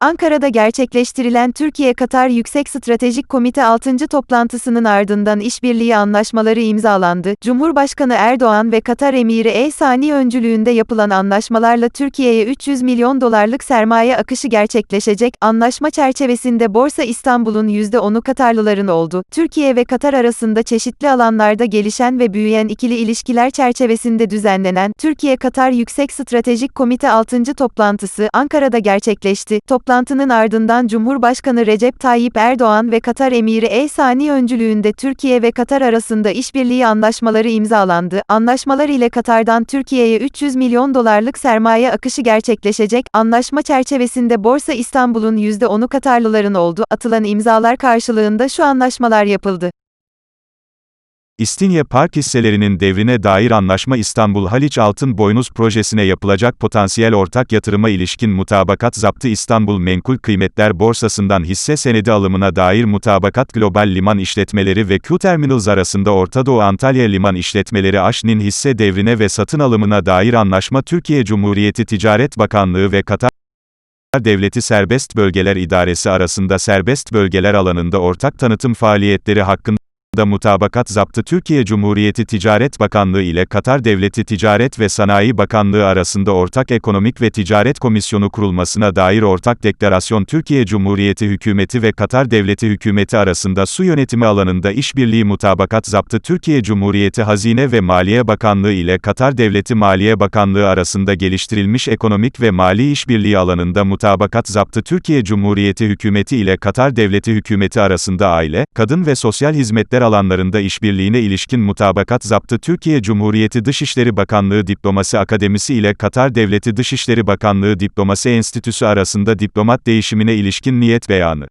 Ankara'da gerçekleştirilen Türkiye-Katar Yüksek Stratejik Komite 6. toplantısının ardından işbirliği anlaşmaları imzalandı. Cumhurbaşkanı Erdoğan ve Katar Emiri El Sani öncülüğünde yapılan anlaşmalarla Türkiye'ye 300 milyon dolarlık sermaye akışı gerçekleşecek. Anlaşma çerçevesinde Borsa İstanbul'un %10'u Katarlıların oldu. Türkiye ve Katar arasında çeşitli alanlarda gelişen ve büyüyen ikili ilişkiler çerçevesinde düzenlenen Türkiye-Katar Yüksek Stratejik Komite 6. toplantısı Ankara'da gerçekleşti. Toplantının ardından Cumhurbaşkanı Recep Tayyip Erdoğan ve Katar Emiri El Sani öncülüğünde Türkiye ve Katar arasında işbirliği anlaşmaları imzalandı. Anlaşmalar ile Katar'dan Türkiye'ye 300 milyon dolarlık sermaye akışı gerçekleşecek. Anlaşma çerçevesinde Borsa İstanbul'un %10'u Katarlıların oldu. Atılan imzalar karşılığında şu anlaşmalar yapıldı. İstinye Park hisselerinin devrine dair anlaşma İstanbul Haliç Altın Boynuz Projesi'ne yapılacak potansiyel ortak yatırıma ilişkin mutabakat zaptı İstanbul Menkul Kıymetler Borsası'ndan hisse senedi alımına dair mutabakat Global Liman İşletmeleri ve Q Terminals arasında Orta Doğu Antalya Liman İşletmeleri AŞNİ'nin hisse devrine ve satın alımına dair anlaşma Türkiye Cumhuriyeti Ticaret Bakanlığı ve Katar Devleti Serbest Bölgeler İdaresi arasında serbest bölgeler alanında ortak tanıtım faaliyetleri hakkında da mutabakat zaptı Türkiye Cumhuriyeti Ticaret Bakanlığı ile Katar Devleti Ticaret ve Sanayi Bakanlığı arasında Ortak Ekonomik ve Ticaret Komisyonu kurulmasına dair ortak deklarasyon Türkiye Cumhuriyeti Hükümeti ve Katar Devleti Hükümeti arasında su yönetimi alanında işbirliği mutabakat zaptı Türkiye Cumhuriyeti Hazine ve Maliye Bakanlığı ile Katar Devleti Maliye Bakanlığı arasında geliştirilmiş ekonomik ve mali işbirliği alanında mutabakat zaptı Türkiye Cumhuriyeti Hükümeti ile Katar Devleti Hükümeti arasında aile, kadın ve sosyal hizmetler alanlarında işbirliğine ilişkin mutabakat zaptı Türkiye Cumhuriyeti Dışişleri Bakanlığı Diplomasi Akademisi ile Katar Devleti Dışişleri Bakanlığı Diplomasi Enstitüsü arasında diplomat değişimine ilişkin niyet beyanı.